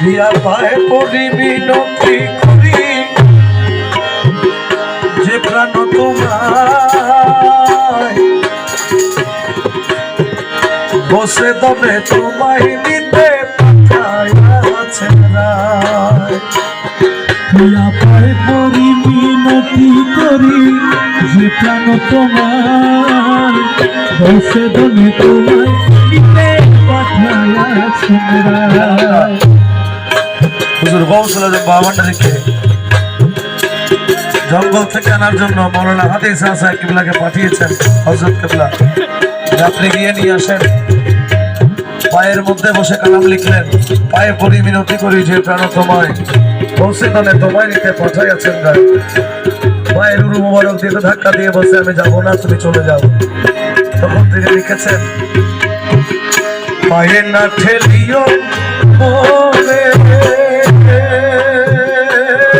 Here পায়ে পড়ি বিনতি করি যে প্রাণ তোমায় বসে তবে তোমায় নিতে পাঠায় আছে না হিয়া পায়ে পড়ি বিনতি করি যে প্রাণ তোমার বসে তবে তোমায় নিতে পাঠায় আছে না হুজুর বাবাটা রেখে জঙ্গল থেকে আনার জন্য মৌলানা হাদিস হাসান কিবলাকে পাঠিয়েছেন হজরত কিবলা। রাত্রে গিয়ে নিয়ে আসেন। পায়ের মধ্যে বসে কালাম লিখলেন, পায়ে পরি মিনতি করি যে প্রাণ তোমায় বসে দলে তোমায় নিতে পাঠাইয়াছেন গায়ে পায়ের উরু মোবারক দিয়ে ধাক্কা দিয়ে বসে আমি যাব না, তুমি চলে যাও। তখন তিনি লিখেছেন, পায়ে না ঠেলিও